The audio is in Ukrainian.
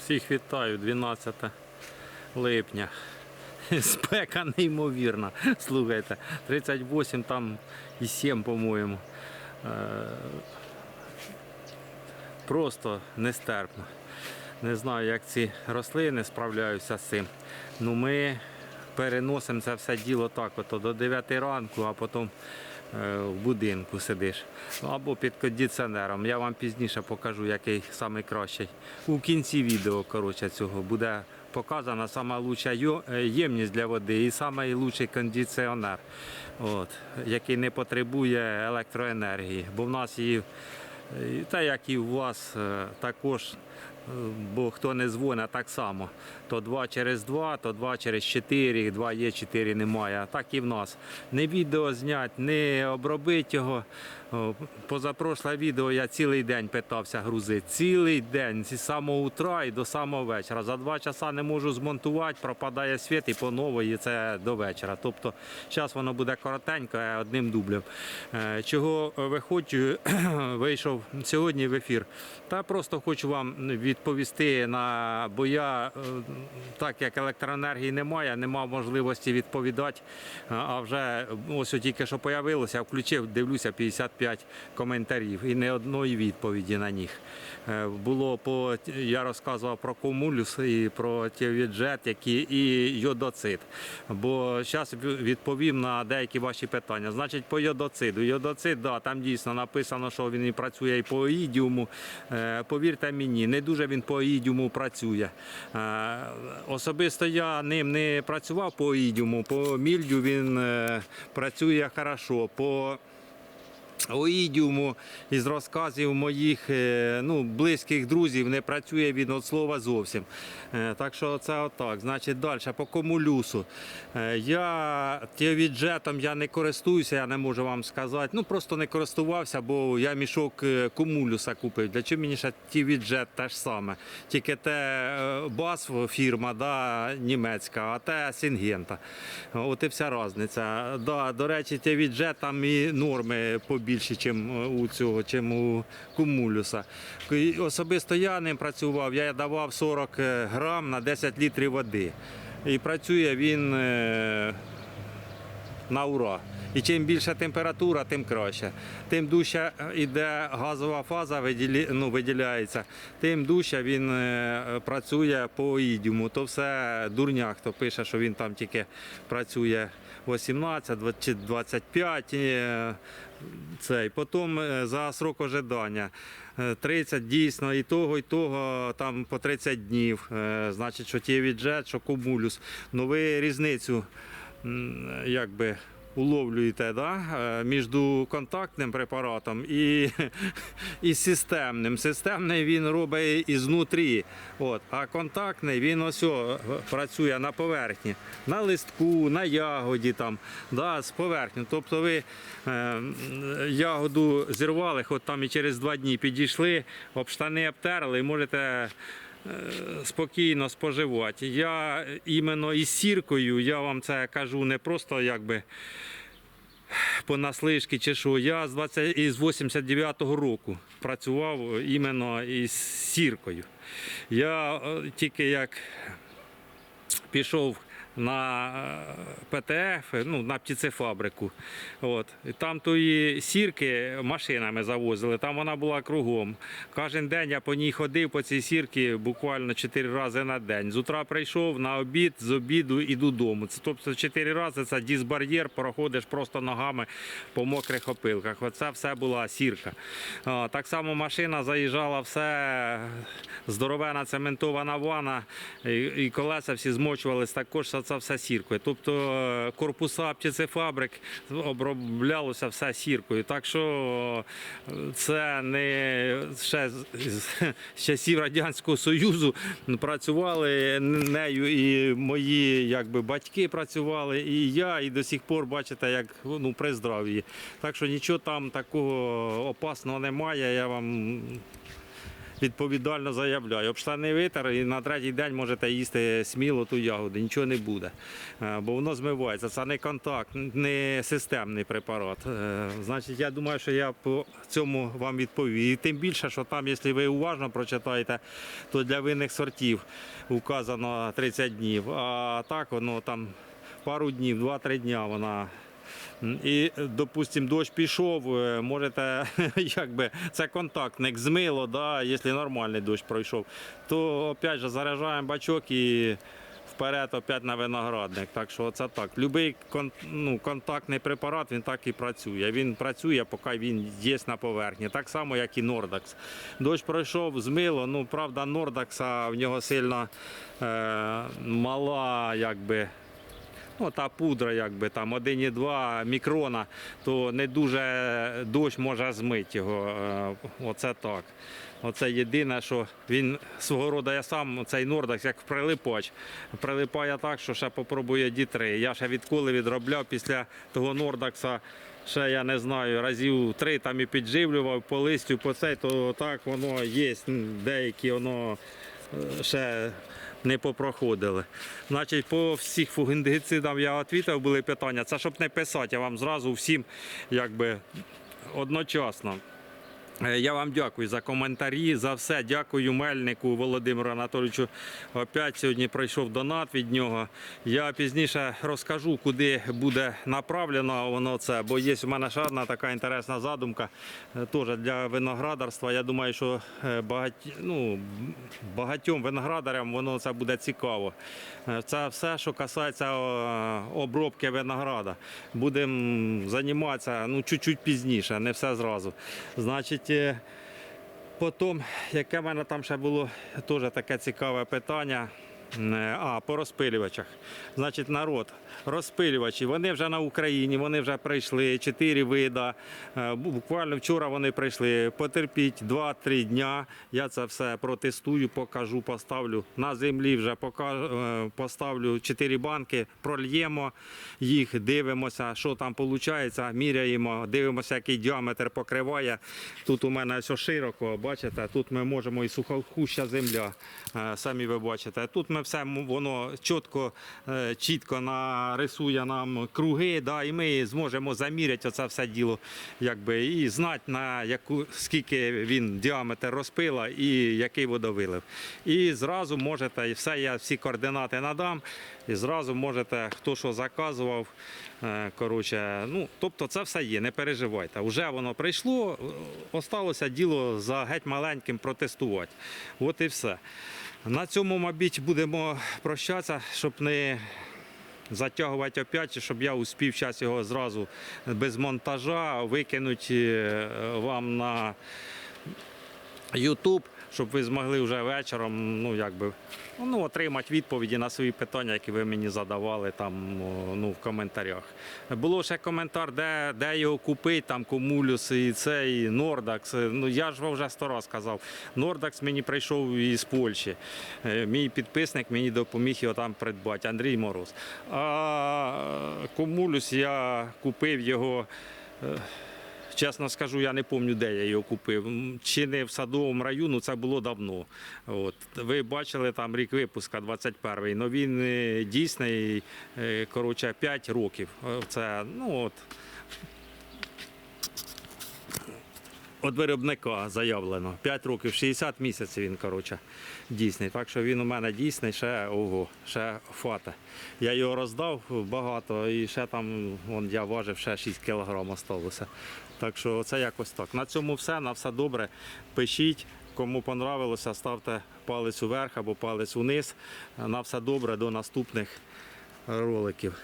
Всіх вітаю, 12 липня. Спека неймовірна. Слухайте, 38 там і 7, по-моєму. Е, Просто нестерпно. Не знаю, як ці рослини справляються з цим. Ну ми переносимо це все діло так, ото до 9 ранку, а потім в будинку сидиш. Ну, Або під кондиціонером. Я вам пізніше покажу, який найкращий. У кінці відео коротше, цього буде показана йо- е, ємність для води і найкращий кондиціонер, от, який не потребує електроенергії. Бо в нас її Та як і у вас е, також, е, бо хто не дзвонить, так само. То 2 через 2, то 2 через 4, 2 є, 4 немає. Так і в нас. Не відео зняти, не обробити його. Позапрошле відео я цілий день питався грузити. Цілий день, з самого утра і до самого вечора. За 2 часа не можу змонтувати, пропадає світ і по нової це до вечора. Тобто зараз воно буде коротенько, одним дублем. Е, Чого виходжу, вийшов сьогодні в ефір. Та просто хочу вам відповісти на бо я, е, так як електроенергії немає, не мав можливості відповідати. А- вже ось тільки що появилося, включив, дивлюся 55 коментарів і не одної відповіді на них. Е, Було по я розказував про комулюс і про тівіджет, які і йодоцид. Бо зараз відповім на деякі ваші питання. Значить, по йодоциду. Йодоцид, да, там дійсно написано, що він і працює і по оїдіуму. Е, Повірте мені, не дуже він по оїдіуму працює. Особисто я ним не працював по оїдіуму, по мільдю він е, працює хорошо. По Оїдіуму із розказів моїх е, ну, близьких друзів не працює він від слова зовсім. Е, Так що це отак. Значить, далі по комулюсу. Е, Я тіовіджетом я не користуюся, я не можу вам сказати. Ну просто не користувався, бо я мішок комулюса купив. Для чого мені ще тівіджет те ж саме? Тільки те БАС фірма да, німецька, а те Сінгента. От і вся різниця. Да, до речі, тівіджет там і норми побільші, ніж у цього, чим у кумулюса. Особисто я ним працював, я давав 40 грам на 10 літрів води. І працює він е, на ура. І чим більша температура, тим краще. Тим дужче йде газова фаза, ну, виділяється, тим дужче він е, працює по ідіуму. То все дурня, хто пише, що він там тільки працює 18 чи 25. е, Цей. Потім е, за срок ожидання. е, 30 дійсно і того, і того там по 30 днів. Е, Значить, що ті віджет, що комулюс. Ну ви різницю якби уловлюєте да? е, між контактним препаратом і, і системним. Системний він робить ізнутрі, от, а контактний він ось працює на поверхні, на листку, на ягоді там, да, з поверхні. Тобто ви е, ягоду зірвали, хоч там і через два дні підійшли, об штани обтерли і можете спокійно споживати. Я іменно із сіркою, я вам це кажу не просто якби понаслишки чи що. Я з 89-го року працював іменно із сіркою. Я е, тільки як пішов на е, ПТФ, ну, на птицефабрику. От. І там тої сірки машинами завозили, там вона була кругом. Кожен день я по ній ходив, по цій сірці буквально 4 рази на день. З утра прийшов на обід, з обіду і додому. Це, тобто 4 рази це дисбар'єр, проходиш просто ногами по мокрих опилках. Оце все була сірка. Так само машина заїжджала все здоровена цементована ванна, і, колеса всі змочувались також це, все сіркою. Тобто е, корпуса птицефабрик оброблялося все сіркою. Так що е, це не ще з часів Радянського Союзу працювали нею і мої якби, батьки працювали, і я, і до сих пор бачите, як ну, при здрав'ї. Так що нічого там такого опасного немає. Я вам відповідально заявляю. Об штани витер і на третій день можете їсти сміло ту ягоду, нічого не буде. Е, Бо воно змивається. Це не контакт, не системний препарат. Е, Значить, я думаю, що я по цьому вам відповів. І тим більше, що там, якщо ви уважно прочитаєте, то для винних сортів указано 30 днів. А так воно там пару днів, 2-3 дня вона. І, допустим, дощ пішов, е, можете, якби це контактник змило, да, якщо нормальний дощ пройшов, то опять же заряджаємо бачок і вперед опять на виноградник. Так що це так. Любий кон, ну, контактний препарат він так і працює. Він працює, поки він є на поверхні. Так само, як і Нордакс. Дощ пройшов, змило. Ну, правда, Нордакса в нього сильно е, мала, якби. Ну, та пудра, якби там 1,2 мікрона, то не дуже дощ може змити його. Е, Оце так. Оце єдине, що він свого роду я сам цей Нордакс як прилипач. Прилипає так, що ще попробує дітри. Я ще відколи відробляв після того Нордакса. Ще я не знаю, разів три там і підживлював по листю, по цей, то так воно є. Деякі воно е, ще не попроходили. Значить, по всіх фугінгицидам я відповідав, були питання. Це щоб не писати, я вам зразу всім якби одночасно. Е, Я вам дякую за коментарі, за все. Дякую Мельнику Володимиру Анатолійовичу. Опять сьогодні прийшов донат від нього. Я пізніше розкажу, куди буде направлено воно це, бо є у мене ще одна така інтересна задумка е, теж для виноградарства. Я думаю, що е, багать, ну, багатьом виноградарям воно це буде цікаво. Це все, що касається обробки винограда. Будемо займатися ну, чуть-чуть пізніше, не все зразу. Значить, потім, яке в мене там ще було теж таке цікаве питання. Е, А, по розпилювачах. Значить, народ, розпилювачі, вони вже на Україні, вони вже прийшли, чотири вида. Е, Буквально вчора вони прийшли. Потерпіть 2-3 дня. Я це все протестую, покажу, поставлю. На землі вже е, поставлю 4 банки, прольємо їх, дивимося, що там виходить, міряємо, дивимося, який діаметр покриває. Тут у мене все широко, бачите, тут ми можемо і сухохуща земля, самі ви бачите. Тут ми все воно чітко, е, чітко нарисує нам круги, да, і ми зможемо заміряти оце все діло, якби, і знати, на яку, скільки він діаметр розпила і який водовилив. І зразу можете, все, я всі координати надам, і зразу можете, хто що заказував. е, Коротше, ну, тобто це все є, не переживайте. Вже воно прийшло, е, осталося діло за геть маленьким протестувати. От і все. На цьому, мабуть, будемо прощатися, щоб не затягувати опять, щоб я успів час його зразу без монтажа викинути е, вам на YouTube, щоб ви змогли вже вечором ну, якби, ну, отримати відповіді на свої питання, які ви мені задавали там, ну, в коментарях. Було ще коментар, де, де його купити, там Комулюс і цей Нордакс. Ну, я ж вам вже сто раз казав. Нордакс мені прийшов із Польщі. Е, Мій підписник мені допоміг його там придбати, Андрій Мороз. А Комулюс я купив його. Чесно скажу, я не пам'ятаю, де я його купив. Чи не в садовому району, це було давно. От. Ви бачили там рік випуска 21-й, але він е, дійсний, е, коротше, 5 років. Е, Це, ну от, От виробника заявлено. 5 років, 60 місяців він, коротше, дійсний. Так що він у мене дійсний, ще ого, ще фата. Я його роздав багато і ще там, вон, я важив, ще 6 кілограм осталося. Так що це якось так. На цьому все, на все добре. Пишіть. Кому понравилося, ставте палець уверх або палець униз. На все добре, до наступних роликів.